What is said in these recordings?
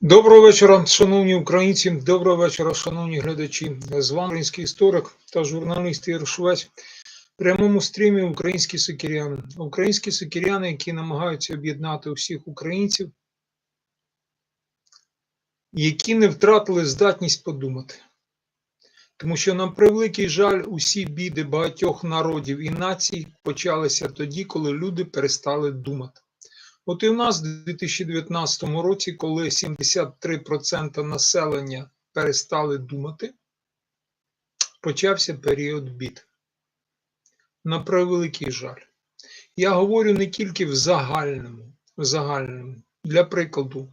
Доброго вечора, шановні українці. Доброго вечора, шановні глядачі. З вами український історик та журналіст Ігор Швець. В прямому стрімі українські сокиряни. Українські сокиряни, які намагаються об'єднати усіх українців, які не втратили здатність подумати. Тому що, на превеликий жаль, усі біди багатьох народів і націй почалися тоді, коли люди перестали думати. От і в нас у 2019 році, коли 73% населення перестали думати, почався період бід. На превеликий жаль. Я говорю не тільки в загальному, в загальному. Для прикладу, у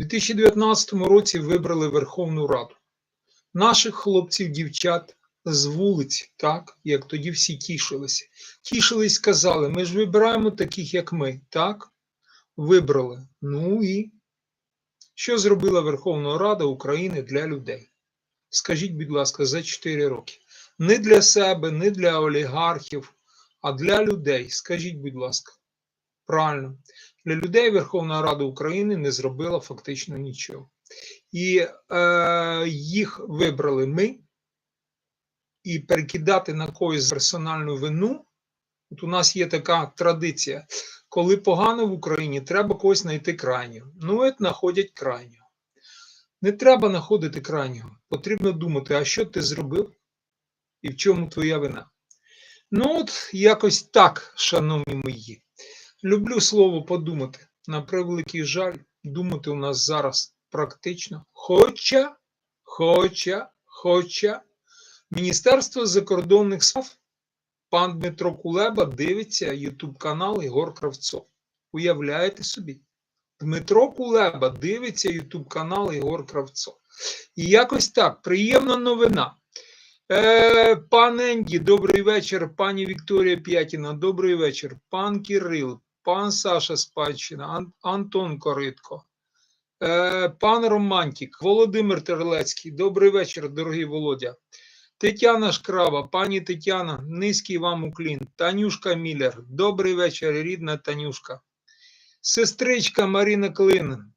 2019 році вибрали Верховну Раду. Наших хлопців, дівчат з вулиць, так, як тоді всі тішилися. Тішились, сказали, ми ж вибираємо таких, як ми, так? Вибрали. Ну і що зробила Верховна Рада України для людей? Скажіть, будь ласка, за 4 роки. Не для себе, не для олігархів, а для людей. Скажіть, будь ласка, правильно, для людей Верховна Рада України не зробила фактично нічого. І е, їх вибрали ми, і перекидати на когось персональну вину. От у нас є така традиція коли погано в Україні, треба когось знайти крайнього. Ну, от знаходять крайнього. Не треба знаходити крайнього. Потрібно думати, а що ти зробив і в чому твоя вина. Ну, от якось так, шановні мої. Люблю слово подумати. На превеликий жаль, думати у нас зараз практично. Хоча, хоча, хоча Міністерство закордонних справ Пан Дмитро Кулеба дивиться Ютуб канал Ігор Кравцов. Уявляєте собі? Дмитро Кулеба дивиться Ютуб канал Ігор Кравцов. І якось так, приємна новина. Е, Пан Енді, добрий вечір. Пані Вікторія П'ятіна, добрий вечір. Пан Кирил, пан Саша Спадщина, Ан Антон Коритко, е, пан Романтік, Володимир Терлецький. Добрий вечір, дорогий Володя. Тетяна Шкраба, пані Тетяна, низький вам уклін. Танюшка Міллер, добрий вечір, рідна Танюшка. Сестричка Маріна Клин.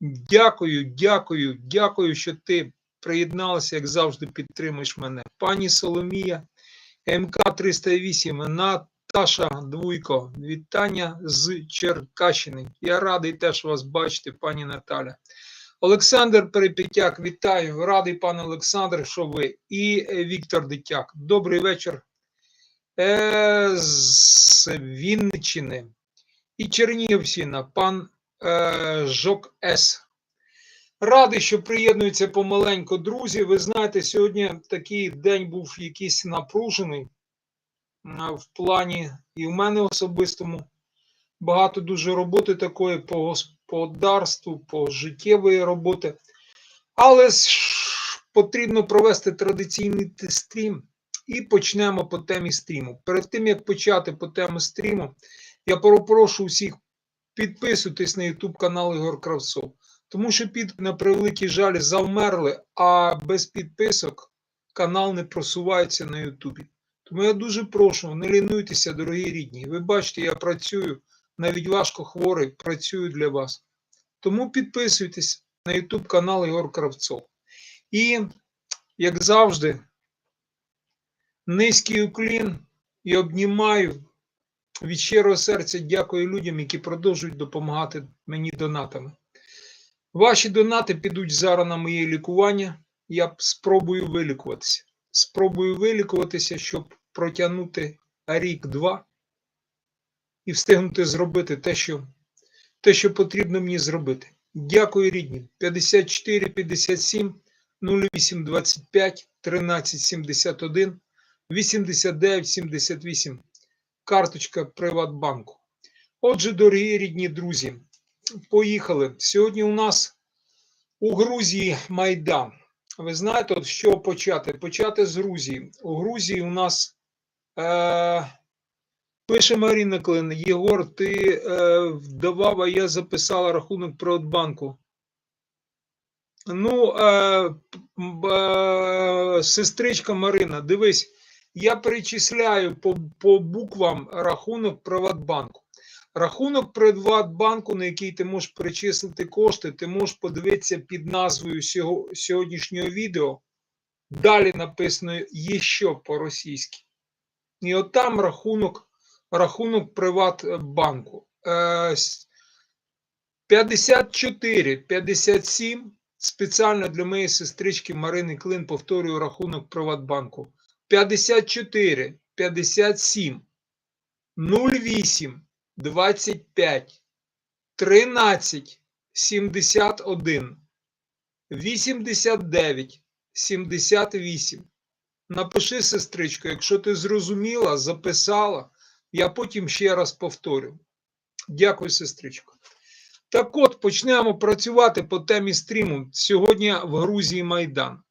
Дякую, дякую, дякую, що ти приєдналася, як завжди, підтримуєш мене. Пані Соломія, МК 308, Наташа Двуйко, вітання з Черкащини. Я радий теж вас бачити, пані Наталя. Олександр Перепітяк, вітаю, радий пане Олександр, що ви і е, Віктор Дитяк. Добрий вечір е, з Вінниччини і Чернігівщина, пан е, Жок С. Радий, що приєднуються помаленько, друзі. Ви знаєте, сьогодні такий день був якийсь напружений в плані, і в мене особистому багато дуже роботи такої по господарству, по життєвої роботи. Але потрібно провести традиційний стрім і почнемо по темі стріму. Перед тим, як почати по темі стріму, я попрошу усіх підписуйтесь на YouTube канал Ігор Кравцов. Тому що під на превеликий жаль завмерли, а без підписок канал не просувається на Ютубі. Тому я дуже прошу, не лінуйтеся, дорогі рідні. Ви бачите, я працюю навіть важко хворий, працюю для вас. Тому підписуйтесь на YouTube канал Ігор Кравцов. І, як завжди, низький уклін і обнімаю від щирого серця дякую людям, які продовжують допомагати мені донатами. Ваші донати підуть зараз на моє лікування. Я спробую вилікуватися. Спробую вилікуватися, щоб протягнути рік-два і встигнути зробити те, що те, що потрібно мені зробити. Дякую, рідні. 54 57 08 25 13 71 89 78. Карточка Приватбанку. Отже, дорогі рідні друзі, поїхали. Сьогодні у нас у Грузії Майдан. Ви знаєте, от що почати? Почати з Грузії. У Грузії у нас. Е, Пише Маріна Клин, Єгор, ти е, вдавав, а я записала рахунок Приватбанку. Ну, е, е, сестричка Марина, дивись, я перечисляю по по буквам рахунок Приватбанку. Рахунок Приватбанку, на який ти можеш перечислити кошти, ти можеш подивитися під назвою сього- сьогоднішнього відео. Далі написано є що по-російськи. І от там рахунок, рахунок Приватбанку. Е, с- 54, 57. Спеціально для моєї сестрички Марини Клин повторюю рахунок Приватбанку. 54, 57, 08, 25, 13, 71, 89, 78. Напиши, сестричко, якщо ти зрозуміла, записала, я потім ще раз повторю. Дякую, сестричко. Так от, почнемо працювати по темі стріму. Сьогодні в Грузії Майдан.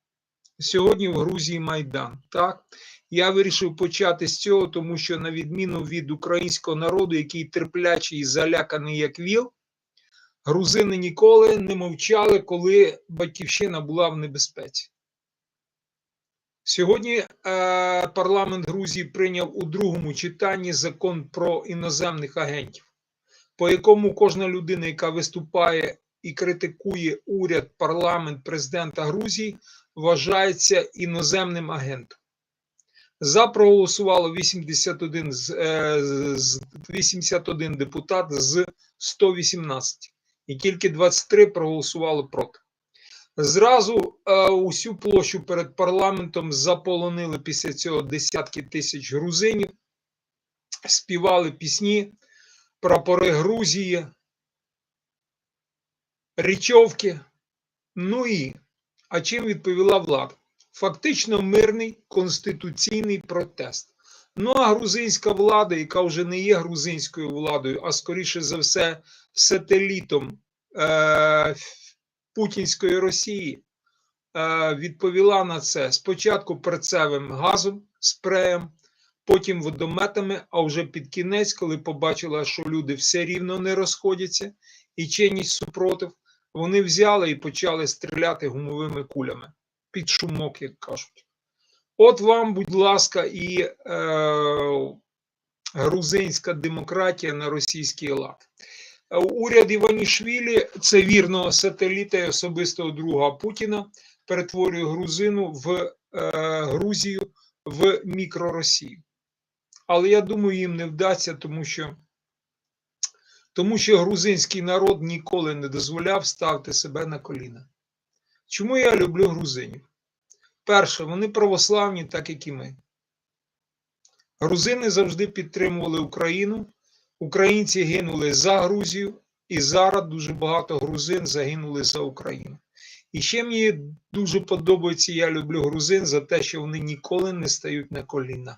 Сьогодні в Грузії Майдан. Так? Я вирішив почати з цього, тому що, на відміну від українського народу, який терплячий і заляканий як віл, грузини ніколи не мовчали, коли батьківщина була в небезпеці. Сьогодні е, парламент Грузії прийняв у другому читанні закон про іноземних агентів, по якому кожна людина, яка виступає і критикує уряд, парламент, президента Грузії, вважається іноземним агентом. За проголосувало 81, з, е, 81 депутат з 118, і тільки 23 проголосували проти. Зразу е, усю площу перед парламентом заполонили після цього десятки тисяч грузинів, співали пісні, прапори Грузії, річовки. Ну і а чим відповіла влада? Фактично мирний конституційний протест. Ну а грузинська влада, яка вже не є грузинською владою, а скоріше за все, сателітом е- Путінської Росії, е- відповіла на це спочатку перцевим газом, спреєм, потім водометами, а вже під кінець, коли побачила, що люди все рівно не розходяться і чинять супротив, вони взяли і почали стріляти гумовими кулями під шумок, як кажуть. От вам, будь ласка, і е, грузинська демократія на російський лад. Уряд Іванішвілі, це вірного сателіта і особистого друга Путіна, перетворює грузину в е, Грузію в мікроросію. Але я думаю, їм не вдасться, тому що тому що грузинський народ ніколи не дозволяв ставити себе на коліна. Чому я люблю грузинів? Перше, вони православні, так як і ми. Грузини завжди підтримували Україну, українці гинули за Грузію, і зараз дуже багато грузин загинули за Україну. І ще мені дуже подобається, я люблю грузин за те, що вони ніколи не стають на коліна.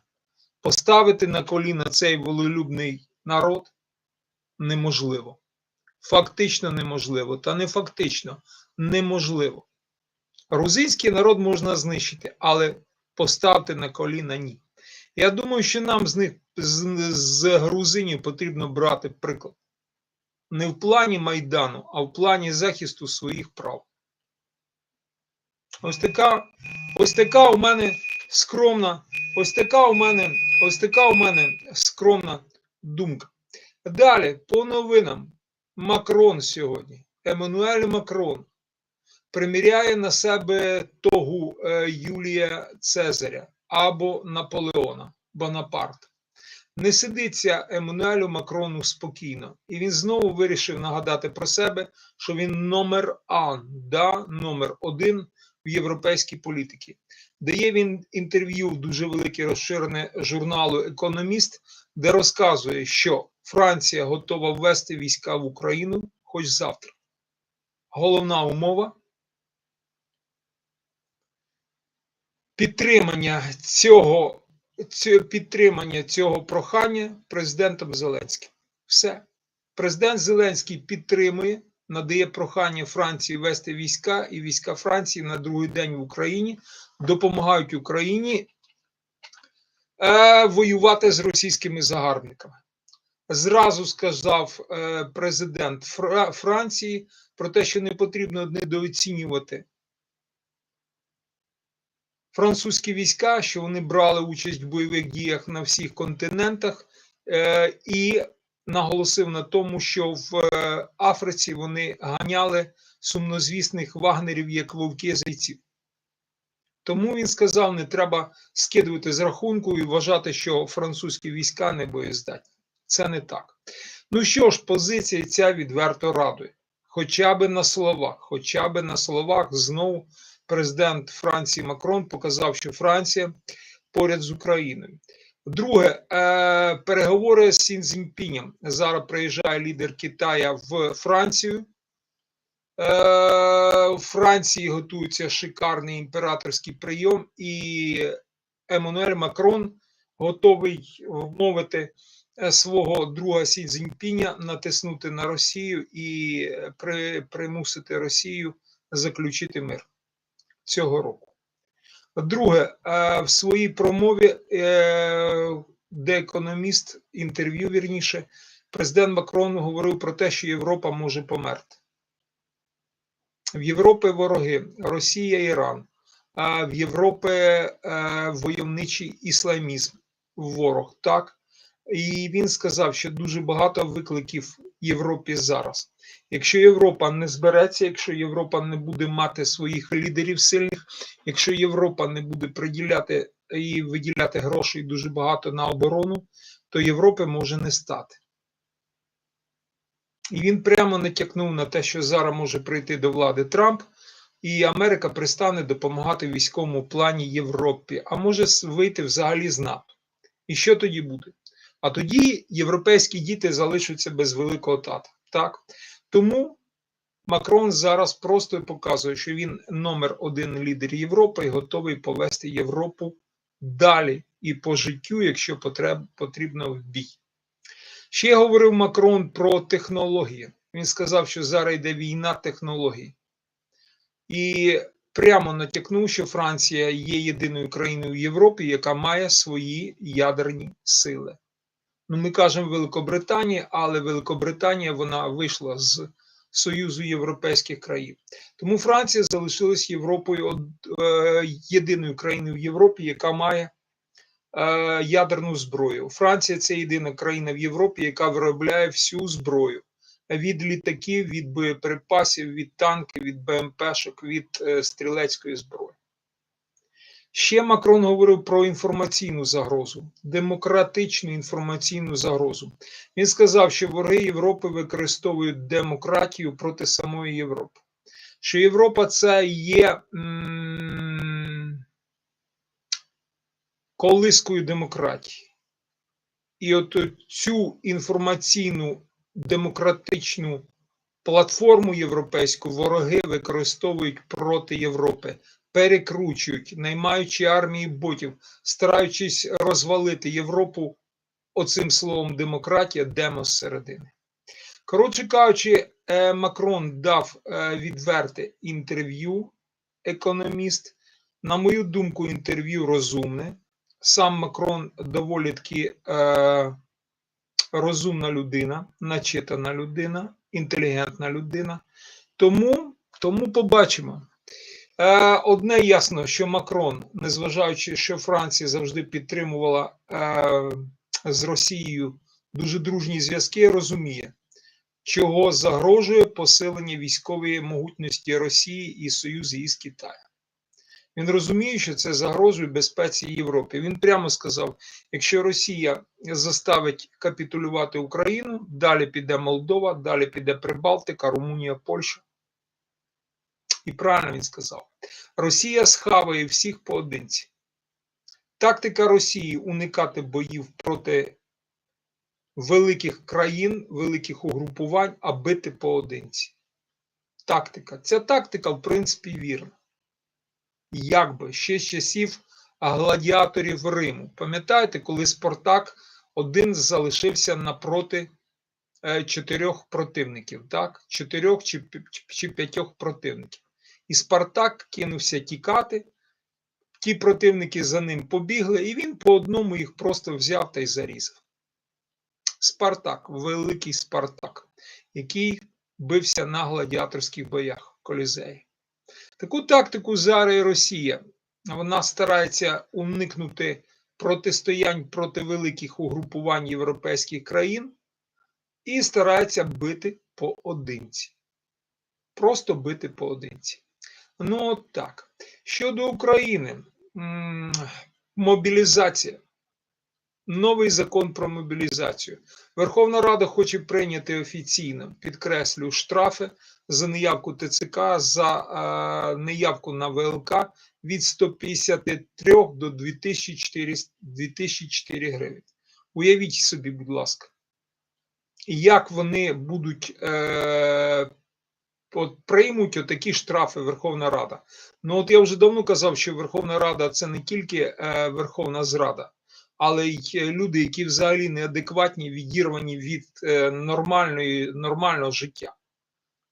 Поставити на коліна цей волелюбний народ неможливо. Фактично неможливо, та не фактично неможливо. Грузинський народ можна знищити, але поставити на коліна ні. Я думаю, що нам з них з, з грузинів потрібно брати приклад. Не в плані Майдану, а в плані захисту своїх прав. Ось така, ось така у мене скромна, ось така у мене, ось така у мене скромна думка. Далі, по новинам, Макрон сьогодні, Еммануель Макрон приміряє на себе тогу е, Юлія Цезаря або Наполеона Бонапарта. Не сидиться Еммануелю Макрону спокійно, і він знову вирішив нагадати про себе, що він номер А, да, номер один в європейській політиці. Дає він інтерв'ю дуже велике розширене журналу Економіст, де розказує, що Франція готова ввести війська в Україну хоч завтра. Головна умова підтримання цього підтримання цього прохання президентом Зеленським. Все. Президент Зеленський підтримує, надає прохання Франції вести війська, і війська Франції на другий день в Україні допомагають Україні е, воювати з російськими загарбниками. Зразу сказав е, президент Фра Франції про те, що не потрібно недооцінювати французькі війська, що вони брали участь в бойових діях на всіх континентах, е, і наголосив на тому, що в е, Африці вони ганяли сумнозвісних вагнерів як вовки зайців. Тому він сказав: не треба скидувати з рахунку і вважати, що французькі війська не боєздатні. Це не так. Ну що ж, позиція ця відверто радує. Хоча би на словах, хоча би на словах, знову президент Франції Макрон показав, що Франція поряд з Україною. Друге, е, переговори з Сін Цзіньпінем. Зараз приїжджає лідер Китая в Францію. Е, У Франції готується шикарний імператорський прийом, і Еммануель Макрон готовий вмовити е, свого друга Сі Цзіньпіня натиснути на Росію і примусити Росію заключити мир цього року. Друге, е, в своїй промові, е, де економіст, інтерв'ю вірніше, президент Макрон говорив про те, що Європа може померти. В Європі вороги, Росія, Іран, а в Європі е, войовничий ісламізм, ворог, так? І він сказав, що дуже багато викликів Європі зараз. Якщо Європа не збереться, якщо Європа не буде мати своїх лідерів сильних, якщо Європа не буде приділяти і виділяти грошей дуже багато на оборону, то Європи може не стати. І він прямо натякнув на те, що зараз може прийти до влади Трамп, і Америка пристане допомагати військовому плані Європі, а може вийти взагалі з НАТО. І що тоді буде? А тоді європейські діти залишаться без великого тата. Так? Тому Макрон зараз просто показує, що він номер один лідер Європи і готовий повести Європу далі і по життю, якщо потрібно в бій. Ще говорив Макрон про технології. Він сказав, що зараз йде війна технологій. І прямо натякнув, що Франція є єдиною країною в Європі, яка має свої ядерні сили. Ну, ми кажемо Великобританія, але Великобританія вона вийшла з Союзу Європейських країн. Тому Франція залишилась Європою е, єдиною країною в Європі, яка має е, ядерну зброю. Франція це єдина країна в Європі, яка виробляє всю зброю від літаків, від боєприпасів, від танків, від БМПшок, від е, стрілецької зброї. Ще Макрон говорив про інформаційну загрозу, демократичну інформаційну загрозу. Він сказав, що вороги Європи використовують демократію проти самої Європи. Що Європа це є колискою демократії. І от цю інформаційну демократичну платформу європейську вороги використовують проти Європи перекручують, наймаючи армії ботів, стараючись розвалити Європу оцим словом демократія, демос середини. Коротше кажучи, е, Макрон дав е, відверте інтерв'ю, економіст. На мою думку, інтерв'ю розумне. Сам Макрон доволі таки е, розумна людина, начитана людина, інтелігентна людина. Тому, Тому побачимо. Е, одне ясно, що Макрон, незважаючи, що Франція завжди підтримувала е, з Росією дуже дружні зв'язки, розуміє, чого загрожує посилення військової могутності Росії і союзу із Китаєм. Він розуміє, що це загрожує безпеці Європи. Він прямо сказав: якщо Росія заставить капітулювати Україну, далі піде Молдова, далі піде Прибалтика, Румунія, Польща. І правильно він сказав: Росія схаває всіх поодинці. Тактика Росії уникати боїв проти великих країн, великих угрупувань, а бити поодинці. Тактика. Ця тактика, в принципі, вірна. Якби ще з часів гладіаторів Риму. Пам'ятаєте, коли Спартак один залишився напроти е, чотирьох противників, так? Чотирьох чи, чи п'ятьох противників. І Спартак кинувся тікати. Ті противники за ним побігли, і він по одному їх просто взяв та й зарізав. Спартак, великий Спартак, який бився на гладіаторських боях Колізеї. Таку тактику зараз Росія. Вона старається уникнути протистоянь проти великих угрупувань європейських країн, і старається бити поодинці. Просто бити поодинці. Ну, от так. Щодо України, мобілізація. Новий закон про мобілізацію. Верховна Рада хоче прийняти офіційно, підкреслю, штрафи за неявку ТЦК, за е, неявку на ВЛК від 153 до 2004, 2004 гривень. Уявіть собі, будь ласка, як вони будуть е, от приймуть отакі штрафи Верховна Рада. Ну от я вже давно казав, що Верховна Рада це не тільки е, Верховна Зрада, але й е, люди, які взагалі неадекватні, відірвані від е, нормальної, нормального життя.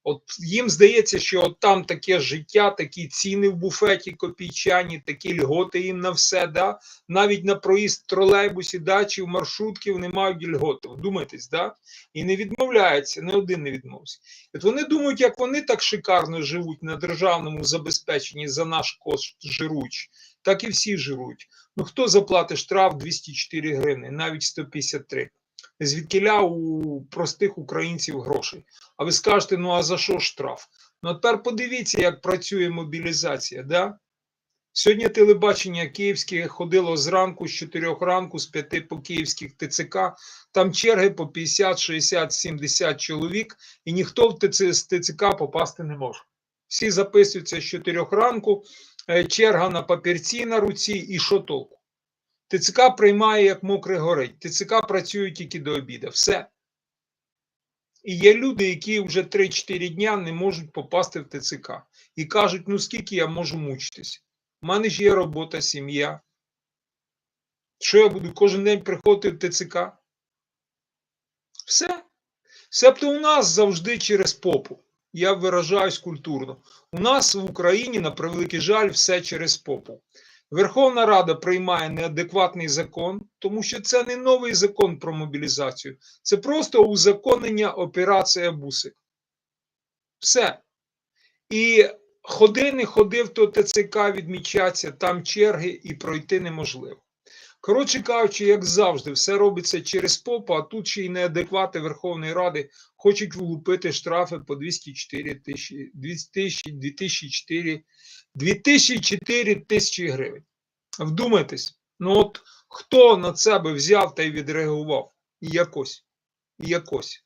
От їм здається, що от там таке життя, такі ціни в буфеті копійчані, такі льготи їм на все, да? навіть на проїзд в тролейбусі, да, чи в маршрутки вони мають льготи. Вдумайтесь, да? І не відмовляється, не один не відмовився. От вони думають, як вони так шикарно живуть на державному забезпеченні за наш кошт жируч, так і всі жирують. Ну хто заплатить штраф 204 гривни, навіть 153? Звідкиля у простих українців грошей. А ви скажете, ну а за що штраф? Ну тепер подивіться, як працює мобілізація. Да? Сьогодні телебачення київське ходило зранку, з 4 ранку, з 5 по київських ТЦК. Там черги по 50, 60, 70 чоловік, і ніхто в ТЦК попасти не може. Всі записуються з 4 ранку, е, черга на папірці на руці, і що толку? ТЦК приймає, як мокре горить. ТЦК працює тільки до обіду. Все. І є люди, які вже 3-4 дня не можуть попасти в ТЦК. І кажуть, ну скільки я можу мучитись? У мене ж є робота, сім'я. Що я буду кожен день приходити в ТЦК? Все. Себто у нас завжди через попу. Я виражаюсь культурно. У нас в Україні, на превеликий жаль, все через попу. Верховна Рада приймає неадекватний закон, тому що це не новий закон про мобілізацію, це просто узаконення операція Бусик. Все. І ходи, не ходив, то ТЦК відмічаться, там черги і пройти неможливо. Коротше кажучи, як завжди, все робиться через попу, а тут ще й неадеквати Верховної Ради хочуть влупити штрафи по 204 тисячі, 2000, 2004 2004 тисячі гривень. Вдумайтесь, ну от хто на себе взяв та й відреагував? Якось. Якось.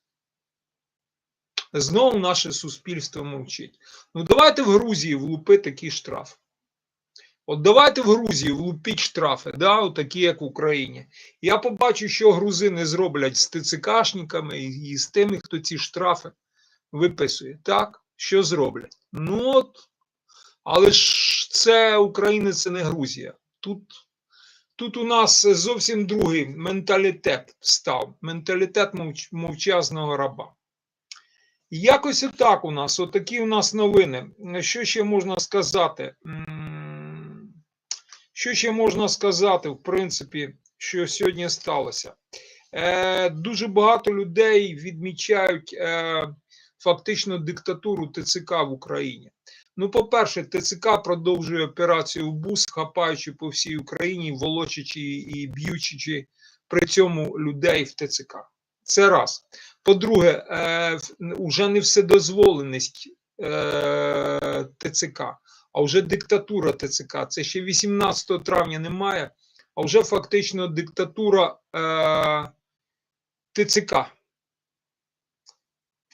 Знову наше суспільство мовчить. Ну давайте в Грузії влупити такий штраф. От давайте в Грузії влупіть штрафи, да, такі, як в Україні. Я побачу, що грузини зроблять з ТЦКшниками і, з тими, хто ці штрафи виписує. Так, що зроблять? Ну от. Але ж це Україна, це не Грузія. Тут тут у нас зовсім другий менталітет став. Менталітет мовч, мовчазного раба. Якось отак у нас, отакі у нас новини. Що ще можна сказати? Що ще можна сказати, в принципі, що сьогодні сталося? Е, Дуже багато людей відмічають е, фактично диктатуру ТЦК в Україні. Ну, по-перше, ТЦК продовжує операцію БУС, хапаючи по всій Україні, волочачи і б'ючи при цьому людей в ТЦК. Це раз. По-друге, е, вже не вседозволеність е, ТЦК, а вже диктатура ТЦК. Це ще 18 травня немає, а вже фактично диктатура е, ТЦК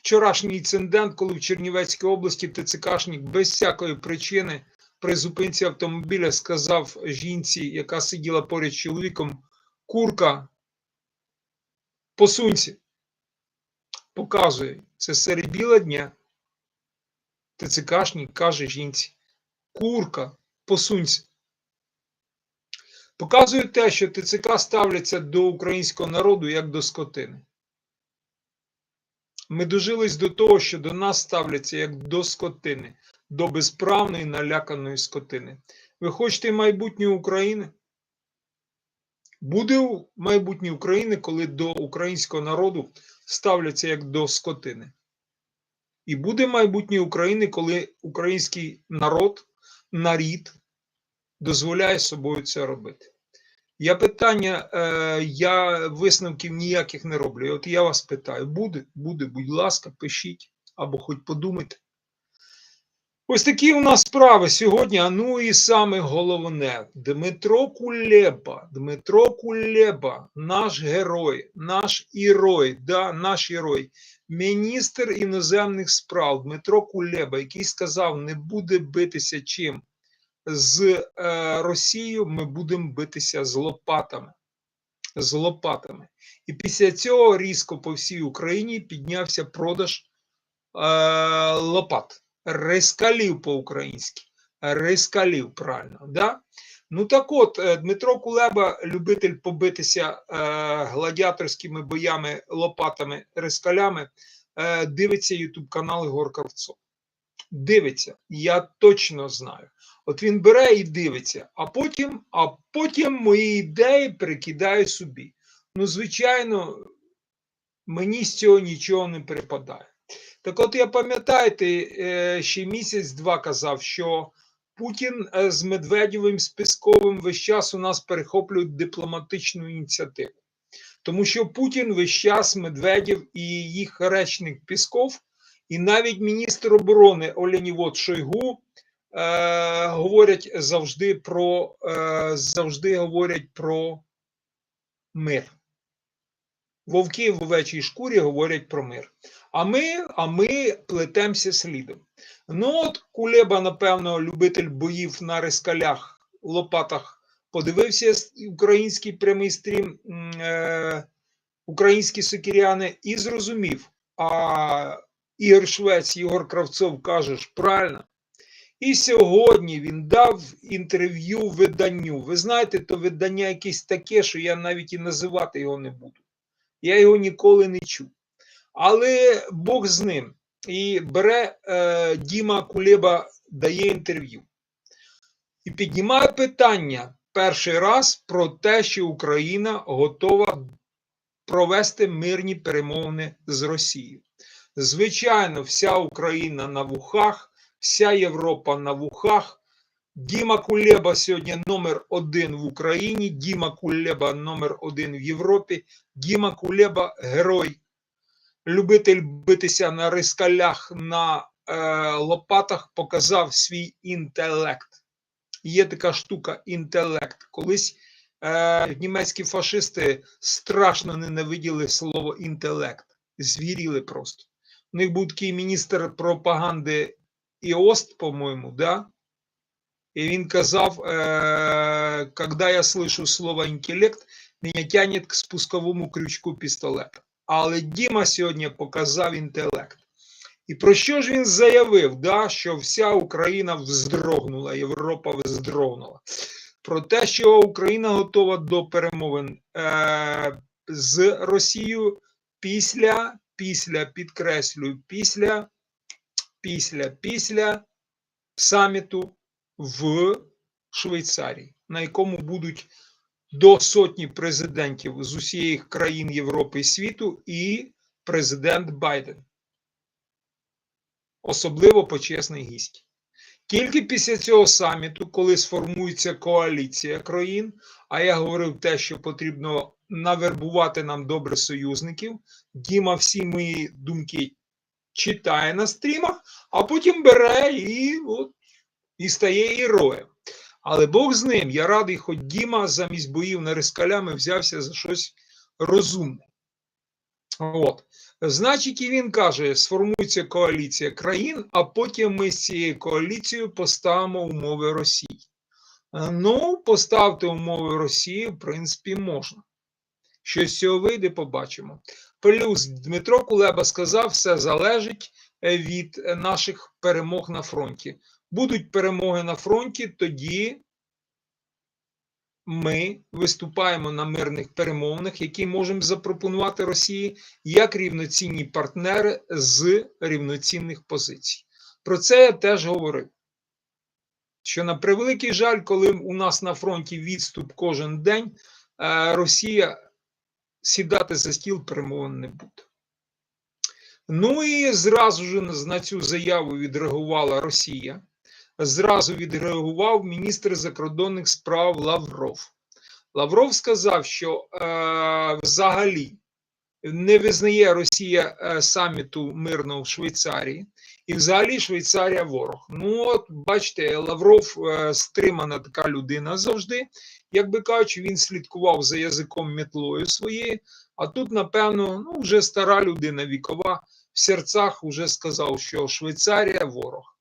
вчорашній інцидент, коли в Чернівецькій області ТЦКшник без всякої причини при зупинці автомобіля сказав жінці, яка сиділа поряд з чоловіком, курка, посунься. Показує, це серед біла дня. ТЦКшник каже жінці, курка, посунься. Показує те, що ТЦК ставляться до українського народу як до скотини. Ми дожились до того, що до нас ставляться як до скотини, до безправної наляканої скотини. Ви хочете майбутнє України? Буде майбутнє України, коли до українського народу ставляться як до скотини. І буде майбутнє України, коли український народ, нарід дозволяє собою це робити. Я питання, е, я висновків ніяких не роблю. От я вас питаю: буде? Буде, будь ласка, пишіть або хоч подумайте. Ось такі у нас справи сьогодні. А ну і саме головне: Дмитро Кулеба, Дмитро Кулеба, наш герой, наш ірой, да, наш ірой, міністр іноземних справ Дмитро Кулеба, який сказав, не буде битися чим з е, Росією, ми будемо битися з лопатами. З лопатами. І після цього різко по всій Україні піднявся продаж е, лопат. Рискалів по-українськи. Рискалів, правильно. Да? Ну так от, е, Дмитро Кулеба, любитель побитися е, гладіаторськими боями, лопатами, рискалями, е, дивиться Ютуб канал Ігор Кравцов. Дивиться, я точно знаю. От він бере і дивиться, а потім, а потім мої ідеї перекидає собі. Ну, звичайно, мені з цього нічого не перепадає. Так от я пам'ятаєте, ще місяць-два казав, що Путін е, з Медведєвим, з Песковим весь час у нас перехоплюють дипломатичну ініціативу. Тому що Путін весь час Медведєв і їх речник Пісков, і навіть міністр оборони Олянівод Шойгу е, говорять завжди про, е, завжди говорять про мир. Вовки в овечій шкурі говорять про мир. А ми, а ми плетемося слідом. Ну, от Кулеба, напевно, любитель боїв на рискалях, лопатах, подивився український прямий стрім е, українські сокіряни і зрозумів. А Ігор Швець, Ігор Кравцов каже правильно. І сьогодні він дав інтерв'ю виданню. Ви знаєте, то видання якесь таке, що я навіть і називати його не буду. Я його ніколи не чув. Але Бог з ним. І бере е, Діма Кулеба, дає інтерв'ю. І піднімає питання перший раз про те, що Україна готова провести мирні перемовини з Росією. Звичайно, вся Україна на вухах, вся Європа на вухах. Діма Кулеба сьогодні номер один в Україні, Діма Кулеба номер один в Європі, Діма Кулеба герой любитель битися на рискалях на е, лопатах, показав свій інтелект. Є така штука інтелект. Колись е, німецькі фашисти страшно ненавиділи слово інтелект, звіріли просто. У них був такий міністр пропаганди Іост, по-моєму, да? І він казав, е, когда я слышу слово інтелект, мене тянет к спусковому крючку пістолета. Але Діма сьогодні показав інтелект. І про що ж він заявив? Да, Що вся Україна вздрогнула, Європа вздрогнула. Про те, що Україна готова до перемовин е, з Росією після, після, підкреслюю, після, після, після саміту в Швейцарії, на якому будуть до сотні президентів з усіх країн Європи і світу, і президент Байден. Особливо почесний гість. Тільки після цього саміту, коли сформується коаліція країн, а я говорив те, що потрібно навербувати нам добре союзників, Діма всі мої думки читає на стрімах, а потім бере і от, і стає героєм. Але Бог з ним, я радий, хоч Діма замість боїв на рискалями взявся за щось розумне. От. Значить, і він каже: сформується коаліція країн, а потім ми з цією коаліцією поставимо умови Росії. Ну, поставити умови Росії, в принципі, можна. Що з цього вийде, побачимо. Плюс Дмитро Кулеба сказав, все залежить від наших перемог на фронті будуть перемоги на фронті, тоді ми виступаємо на мирних перемовинах, які можемо запропонувати Росії як рівноцінні партнери з рівноцінних позицій. Про це я теж говорив. Що на превеликий жаль, коли у нас на фронті відступ кожен день, е, Росія сідати за стіл перемовин не буде. Ну і зразу ж на цю заяву відреагувала Росія зразу відреагував міністр закордонних справ Лавров. Лавров сказав, що е, взагалі не визнає Росія е, саміту мирного в Швейцарії, і взагалі Швейцарія ворог. Ну, от бачите, Лавров е, стримана така людина завжди. Як би кажучи, він слідкував за язиком мітлою своєю, а тут, напевно, ну, вже стара людина вікова в серцях вже сказав, що Швейцарія ворог.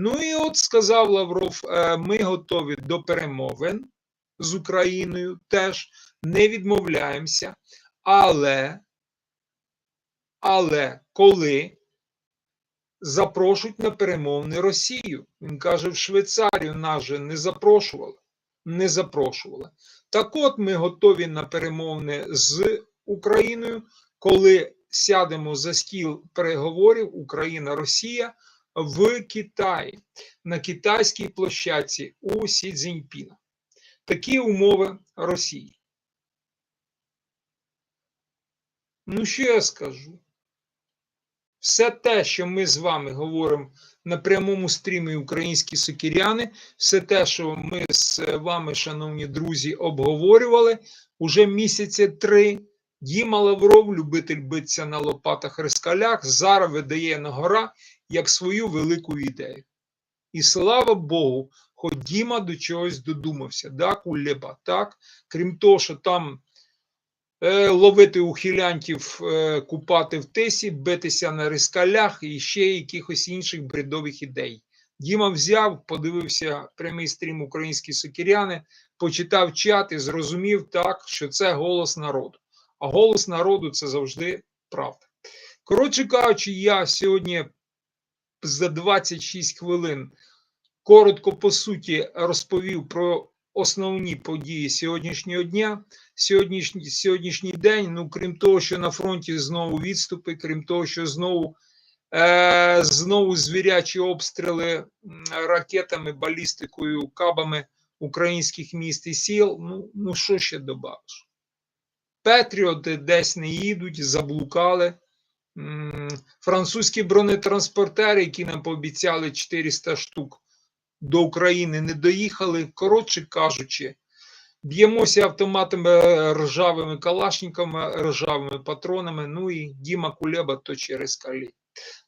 Ну і от сказав Лавров: е, ми готові до перемовин з Україною, теж не відмовляємося, але, але коли запрошують на перемовини Росію, він каже, в Швейцарію нас же не запрошували. Не запрошували. Так от ми готові на перемовини з Україною, коли сядемо за стіл переговорів Україна-Росія в Китаї на китайській площадці у Сі Цзіньпіна. Такі умови Росії. Ну, що я скажу? Все те, що ми з вами говоримо на прямому стрімі Українські сокіряни, все те, що ми з вами, шановні друзі, обговорювали уже місяці три. Діма Лавров, любитель битися на лопатах рискалях, зараз видає на гора як свою велику ідею. І слава Богу, хоч Діма до чогось додумався, да, кулеба, так? Крім того, що там е, ловити ухилянтів, е, купати в тисі, битися на рискалях і ще якихось інших бредових ідей. Діма взяв, подивився прямий стрім українські сокіряни, почитав чат і зрозумів так, що це голос народу. А голос народу це завжди правда. Коротше кажучи, я сьогодні за 26 хвилин коротко по суті розповів про основні події сьогоднішнього дня. Сьогоднішній, сьогоднішній день, ну крім того, що на фронті знову відступи, крім того, що знову е, знову звірячі обстріли ракетами, балістикою, кабами українських міст і сіл. Ну, ну що ще добавиш? Петріоти десь не їдуть, заблукали. Французькі бронетранспортери, які нам пообіцяли 400 штук до України, не доїхали. Коротше кажучи, б'ємося автоматами е, ржавими калашниками, ржавими патронами. Ну і Діма Кулеба то через калі.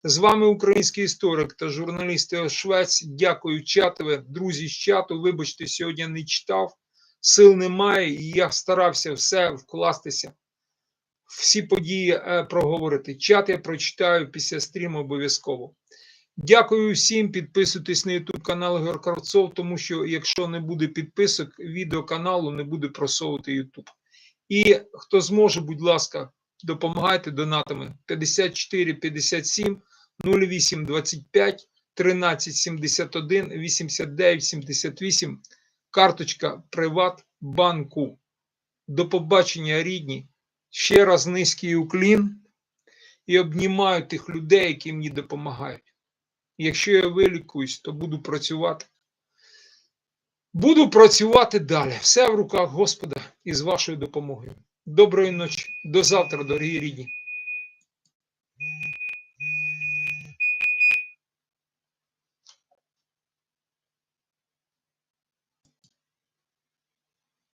З вами український історик та журналіст Швець. Дякую, чатове, друзі з чату. Вибачте, сьогодні не читав. Сил немає, і я старався все вкластися, всі події е, проговорити. Чат я прочитаю після стріму обов'язково. Дякую всім. Підписуйтесь на YouTube канал Ігор Кравцов, тому що якщо не буде підписок, відео каналу не буде просовувати YouTube. І хто зможе, будь ласка, допомагайте донатами 54 57 08 25 13 71 89 78 карточка Приватбанку. До побачення, рідні. Ще раз низький уклін і обнімаю тих людей, які мені допомагають. Якщо я вилікуюсь, то буду працювати. Буду працювати далі. Все в руках Господа і з вашою допомогою. Доброї ночі. До завтра, дорогі рідні.